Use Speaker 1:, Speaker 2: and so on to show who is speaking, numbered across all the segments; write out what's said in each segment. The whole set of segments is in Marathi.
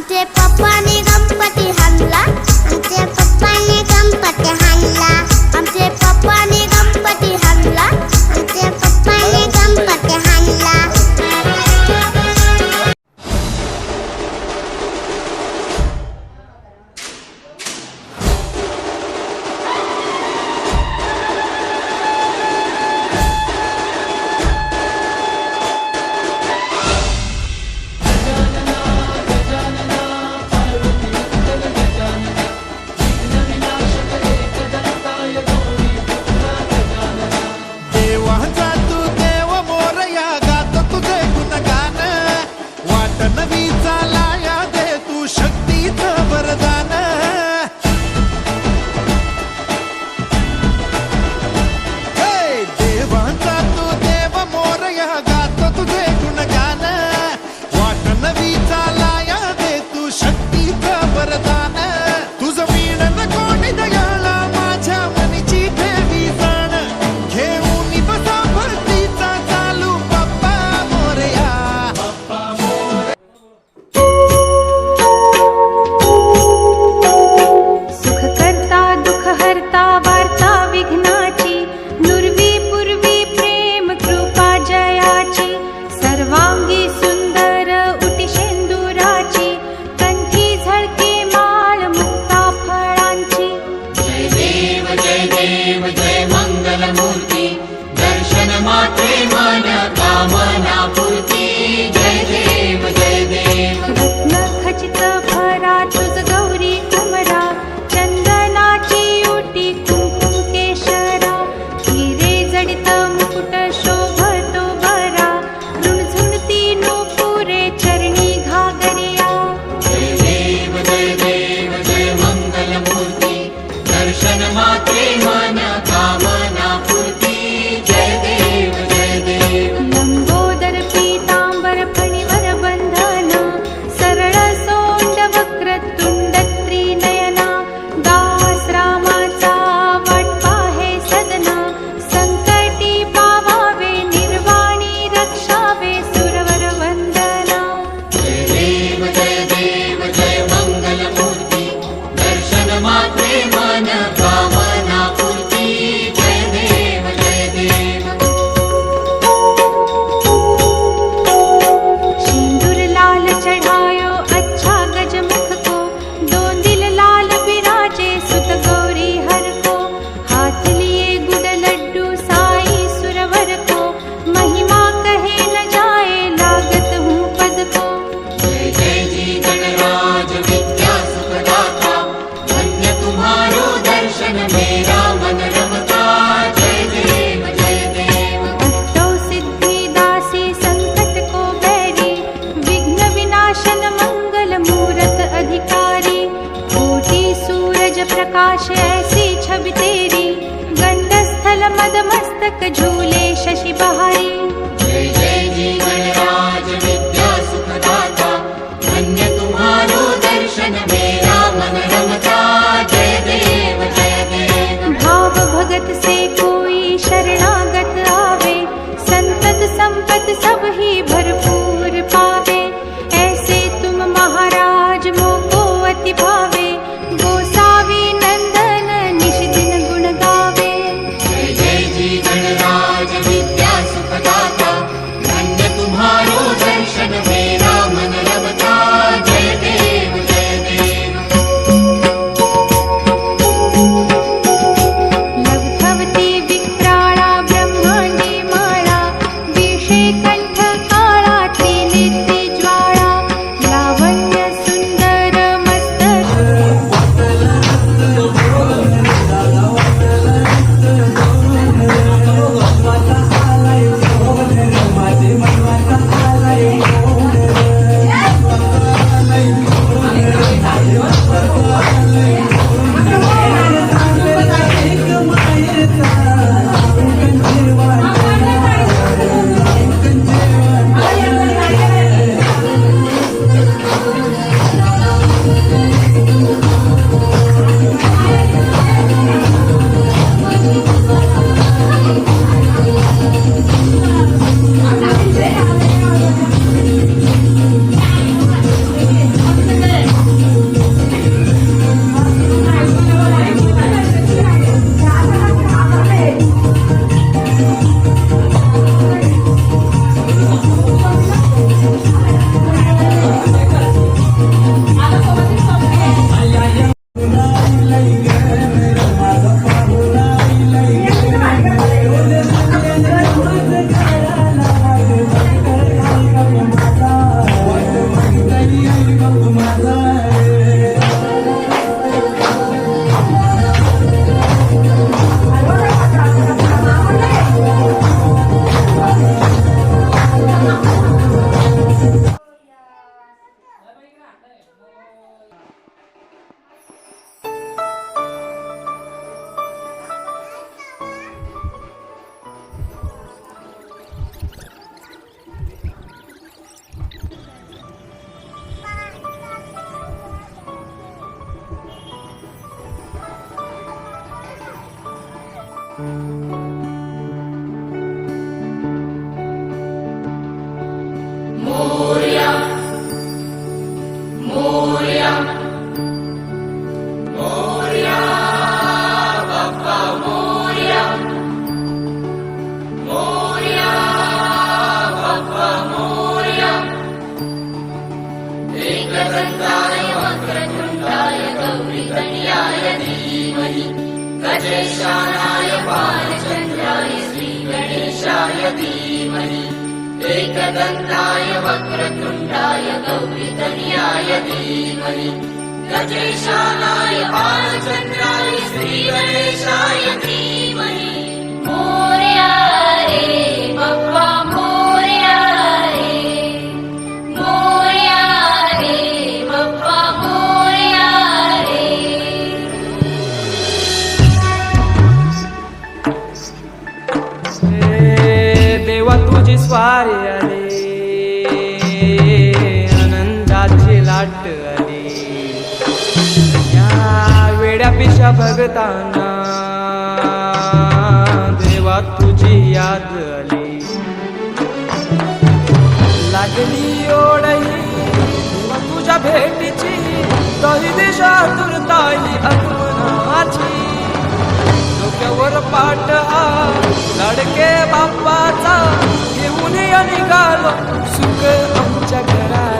Speaker 1: आमचे पप्पानी गणपती हाणला धीमहि गजशालाय
Speaker 2: बालचन्द्राय श्रीगणेशाय धीमहि। एकदन्ताय वक्रतुण्डाय गौरितर्याय देवनि गजशालाय आलचन्द्राय श्रीमतेशाय देवनि भूर्यायेव जगताना. देवा
Speaker 3: तुझी याद आली. लागली ओढही तुझ्या भेटीची. तरी दिशा तुरताई आगमनाची डोक्यावर पाठ हा लाडके बाप्पाचा. घेऊन निघालो सुख आमच्या घरात.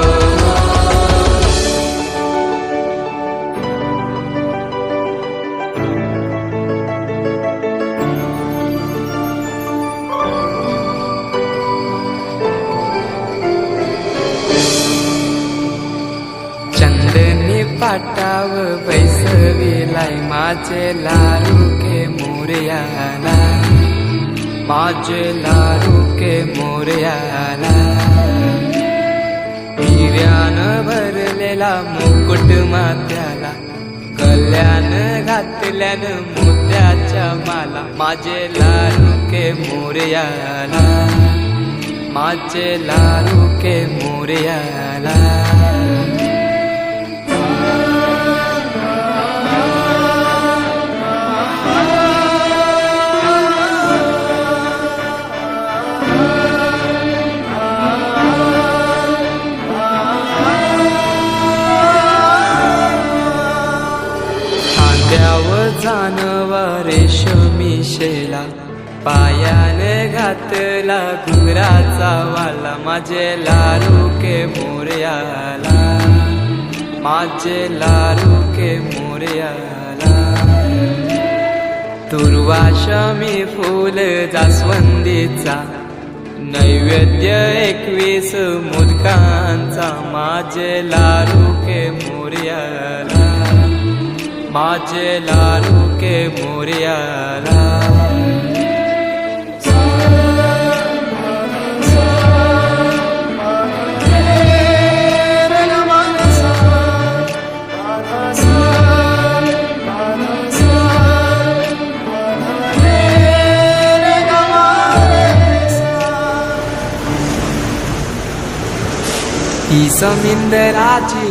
Speaker 3: माझे लाडू के मोरयाला माझे लाडू के मोरयाला हिऱ्यान भरलेला मुकुट मात्याला कल्याण घातल्यान मोत्याच्या माला. माझे लाडू के मोरयाला माझे लाडू के मोरयाला जानवा रेशमी शेला पायाने घातला घुंगराचा वाला. माझे लारू के मोर्याला. माझे लारू के मोरयाला. तुर्वाशमी फूल जास्वंदीचा. नैवेद्य एकवीस मुदकांचा. माझे लारू के मोर्याला. माझे लाडू के मोरयाला। ही समिंदराची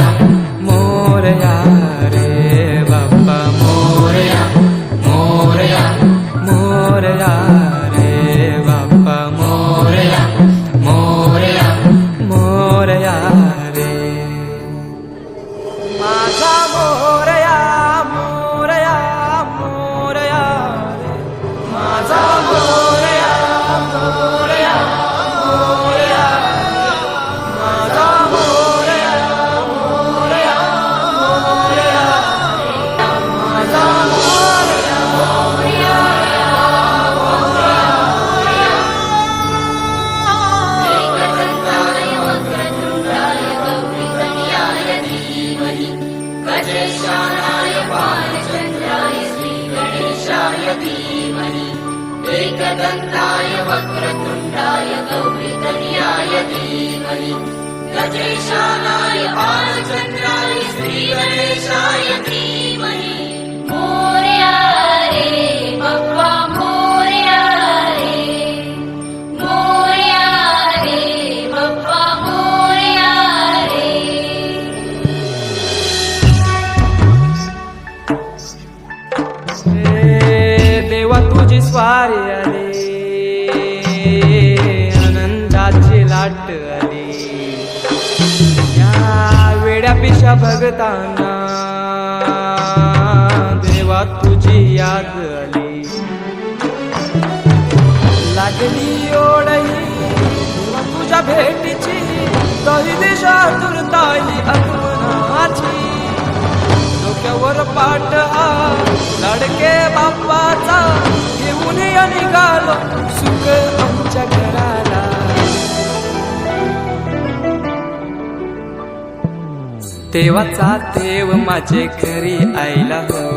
Speaker 3: मोरया
Speaker 4: एकदन्ताय वक्रतुण्डाय गौरीकन्याय धीमहि। गजेशानाय बालचन्द्राय श्रीगणेशाय धीमहि। मोरया रे बप्पा मोरया रे मोरया रे बप्पा मोरया रे
Speaker 3: हे देवा तुझी स्वारी वेड्या पिशा भगताना. देवा तुझी याद आली. लागली ओढही तुझ्या भेटीची तरी दिशा दुर्ताई आगमनाची डोक्यावर पाठ आ लाडके बाप्पाचा घेऊन निघालो सुख आमच्या घराला देवाचा देव माझे घरी आईला हो.